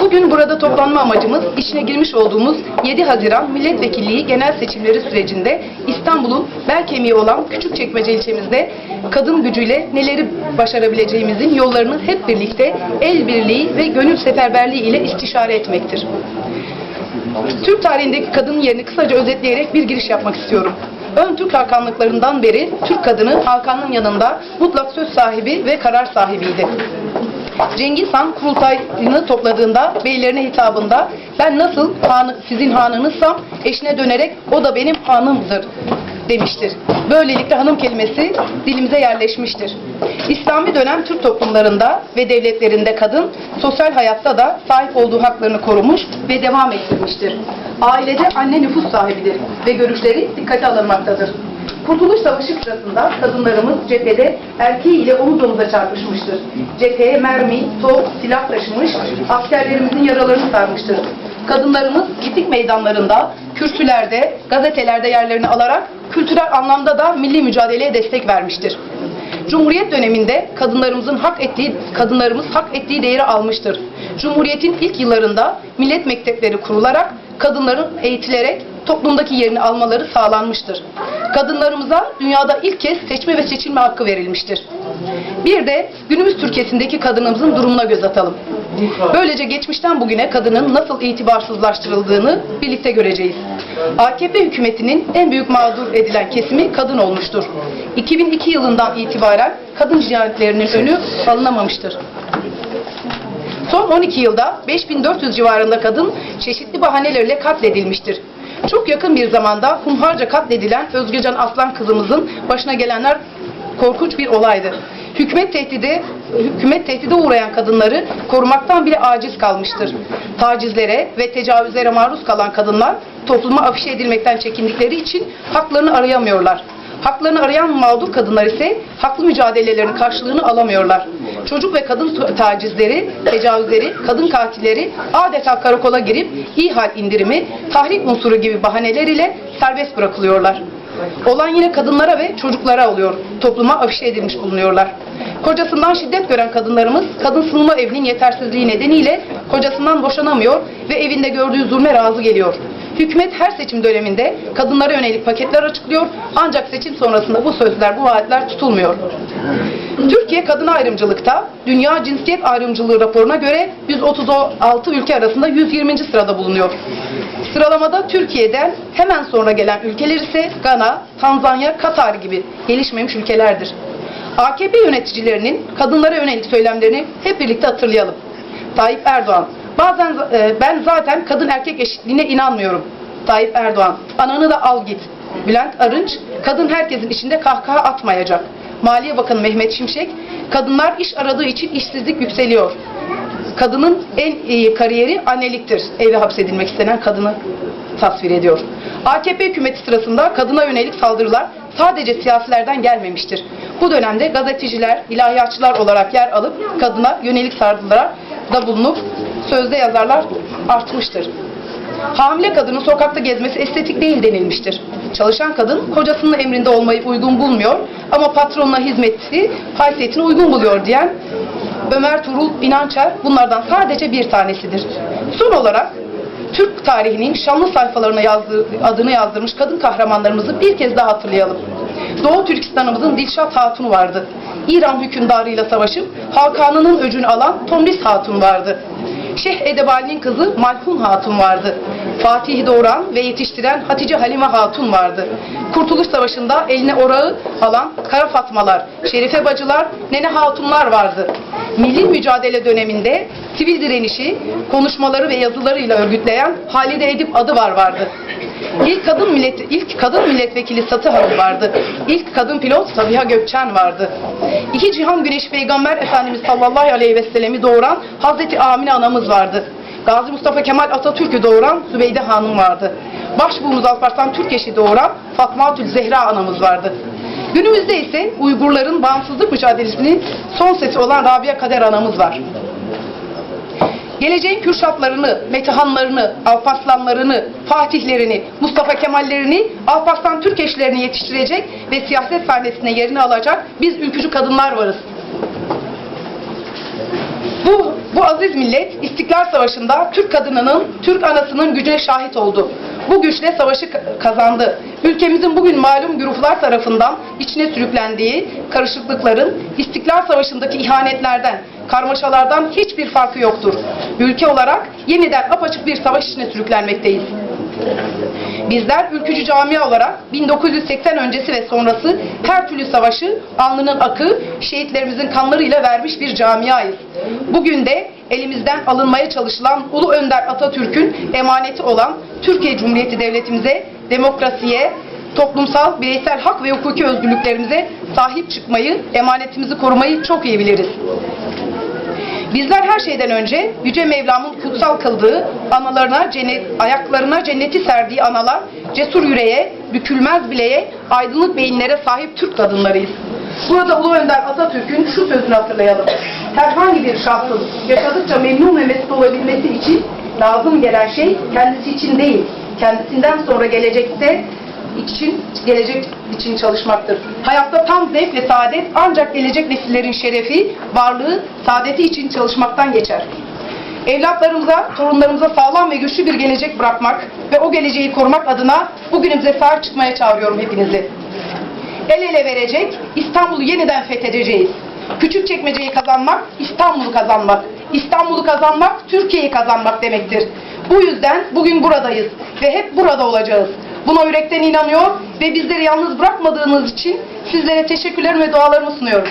Bugün burada toplanma amacımız içine girmiş olduğumuz 7 Haziran Milletvekilliği genel seçimleri sürecinde İstanbul'un bel kemiği olan Küçükçekmece ilçemizde kadın gücüyle neleri başarabileceğimizin yollarını hep birlikte el birliği ve gönül seferberliği ile istişare etmektir. Türk tarihindeki kadının yerini kısaca özetleyerek bir giriş yapmak istiyorum. Ön Türk Hakanlıklarından beri Türk kadını Hakan'ın yanında mutlak söz sahibi ve karar sahibiydi. Cengiz Han kurultayını topladığında beylerine hitabında ben nasıl hanı, sizin hanınızsam eşine dönerek o da benim hanımdır demiştir. Böylelikle hanım kelimesi dilimize yerleşmiştir. İslami dönem Türk toplumlarında ve devletlerinde kadın sosyal hayatta da sahip olduğu haklarını korumuş ve devam ettirmiştir. Ailede anne nüfus sahibidir ve görüşleri dikkate alınmaktadır. Kurtuluş Savaşı sırasında kadınlarımız cephede erkeğiyle omuz omuza çarpışmıştır. Cepheye mermi, top, silah taşımış, askerlerimizin yaralarını sarmıştır. Kadınlarımız gitik meydanlarında, kürsülerde, gazetelerde yerlerini alarak kültürel anlamda da milli mücadeleye destek vermiştir. Cumhuriyet döneminde kadınlarımızın hak ettiği kadınlarımız hak ettiği değeri almıştır. Cumhuriyetin ilk yıllarında millet mektepleri kurularak kadınların eğitilerek toplumdaki yerini almaları sağlanmıştır. Kadınlarımıza dünyada ilk kez seçme ve seçilme hakkı verilmiştir. Bir de günümüz Türkiye'sindeki kadınımızın durumuna göz atalım. Böylece geçmişten bugüne kadının nasıl itibarsızlaştırıldığını birlikte göreceğiz. AKP hükümetinin en büyük mağdur edilen kesimi kadın olmuştur. 2002 yılından itibaren kadın cinayetlerinin önü alınamamıştır. Son 12 yılda 5400 civarında kadın çeşitli bahanelerle katledilmiştir. Çok yakın bir zamanda hunharca katledilen Özgecan Aslan kızımızın başına gelenler korkunç bir olaydı. Hükümet tehdidi, hükümet tehdide uğrayan kadınları korumaktan bile aciz kalmıştır. Tacizlere ve tecavüzlere maruz kalan kadınlar topluma afişe edilmekten çekindikleri için haklarını arayamıyorlar. Haklarını arayan mağdur kadınlar ise haklı mücadelelerinin karşılığını alamıyorlar. Çocuk ve kadın tacizleri, tecavüzleri, kadın katilleri adeta karakola girip ihal indirimi, tahrik unsuru gibi bahaneler ile serbest bırakılıyorlar. Olan yine kadınlara ve çocuklara oluyor. Topluma afişe edilmiş bulunuyorlar. Kocasından şiddet gören kadınlarımız kadın sınırma evinin yetersizliği nedeniyle kocasından boşanamıyor ve evinde gördüğü zulme razı geliyor. Hükümet her seçim döneminde kadınlara yönelik paketler açıklıyor ancak seçim sonrasında bu sözler, bu vaatler tutulmuyor. Türkiye kadın ayrımcılıkta Dünya Cinsiyet Ayrımcılığı raporuna göre 136 ülke arasında 120. sırada bulunuyor. Sıralamada Türkiye'den hemen sonra gelen ülkeler ise Gana, Tanzanya, Katar gibi gelişmemiş ülkelerdir. AKP yöneticilerinin kadınlara yönelik söylemlerini hep birlikte hatırlayalım. Tayyip Erdoğan, bazen e, ben zaten kadın erkek eşitliğine inanmıyorum. Tayyip Erdoğan, ananı da al git. Bülent Arınç, kadın herkesin içinde kahkaha atmayacak. Maliye Bakanı Mehmet Şimşek, kadınlar iş aradığı için işsizlik yükseliyor. Kadının en iyi kariyeri anneliktir. Eve hapsedilmek istenen kadını tasvir ediyor. AKP hükümeti sırasında kadına yönelik saldırılar sadece siyasilerden gelmemiştir. Bu dönemde gazeteciler, ilahiyatçılar olarak yer alıp kadına yönelik saldırılar da bulunup sözde yazarlar artmıştır. Hamile kadının sokakta gezmesi estetik değil denilmiştir. Çalışan kadın kocasının emrinde olmayı uygun bulmuyor ama patronuna hizmeti haysiyetini uygun buluyor diyen Ömer Turul İnançer bunlardan sadece bir tanesidir. Son olarak Türk tarihinin şanlı sayfalarına yazdığı, adını yazdırmış kadın kahramanlarımızı bir kez daha hatırlayalım. Doğu Türkistan'ımızın Dilşat Hatun vardı. İran hükümdarıyla savaşıp Hakan'ının öcünü alan Tomris Hatun vardı. Şeyh Edebali'nin kızı Malhun Hatun vardı. Fatih'i doğuran ve yetiştiren Hatice Halime Hatun vardı. Kurtuluş Savaşı'nda eline orağı alan Kara Fatmalar, Şerife Bacılar, Nene Hatunlar vardı. Milli mücadele döneminde sivil direnişi konuşmaları ve yazılarıyla örgütleyen Halide Edip adı var vardı. İlk kadın millet ilk kadın milletvekili Satı Hanım vardı. İlk kadın pilot Sabiha Gökçen vardı. İki cihan güneşi peygamber Efendimiz sallallahu aleyhi ve sellemi doğuran Hazreti Amine anamız vardı. Gazi Mustafa Kemal Atatürk'ü doğuran Zübeyde Hanım vardı. Başbuğumuz Alparslan Türkeş'i doğuran Fatma Tül Zehra anamız vardı. Günümüzde ise Uygurların bağımsızlık mücadelesinin son sesi olan Rabia Kader anamız var. Geleceğin Kürşatlarını, Metehanlarını, Alparslanlarını, Fatihlerini, Mustafa Kemallerini, Alparslan Türkeşlerini yetiştirecek ve siyaset sahnesine yerini alacak biz ülkücü kadınlar varız. Bu, bu aziz millet İstiklal Savaşı'nda Türk kadınının, Türk anasının gücüne şahit oldu. Bu güçle savaşı ka- kazandı. Ülkemizin bugün malum güruhlar tarafından içine sürüklendiği karışıklıkların İstiklal Savaşı'ndaki ihanetlerden, karmaşalardan hiçbir farkı yoktur. Ülke olarak yeniden apaçık bir savaş içine sürüklenmekteyiz. Bizler ülkücü camia olarak 1980 öncesi ve sonrası her türlü savaşı alnının akı, şehitlerimizin kanlarıyla vermiş bir camiayız. Bugün de elimizden alınmaya çalışılan Ulu Önder Atatürk'ün emaneti olan Türkiye Cumhuriyeti Devletimize, demokrasiye, toplumsal, bireysel hak ve hukuki özgürlüklerimize sahip çıkmayı, emanetimizi korumayı çok iyi biliriz. Bizler her şeyden önce Yüce Mevlam'ın kutsal kıldığı analarına, cennet, ayaklarına cenneti serdiği analar, cesur yüreğe, bükülmez bileğe, aydınlık beyinlere sahip Türk kadınlarıyız. Burada Ulu Önder Atatürk'ün şu sözünü hatırlayalım. Herhangi bir şahsın yaşadıkça memnun ve mesut olabilmesi için lazım gelen şey kendisi için değil, kendisinden sonra gelecekte için gelecek için çalışmaktır. Hayatta tam zevk ve saadet ancak gelecek nesillerin şerefi, varlığı, saadeti için çalışmaktan geçer. Evlatlarımıza, torunlarımıza sağlam ve güçlü bir gelecek bırakmak ve o geleceği korumak adına bugünümüze sahip çıkmaya çağırıyorum hepinizi. El ele verecek, İstanbul'u yeniden fethedeceğiz. Küçükçekmece'yi kazanmak, İstanbul'u kazanmak. İstanbul'u kazanmak, Türkiye'yi kazanmak demektir. Bu yüzden bugün buradayız ve hep burada olacağız. Buna yürekten inanıyor ve bizleri yalnız bırakmadığınız için sizlere teşekkürlerimi ve dualarımı sunuyorum.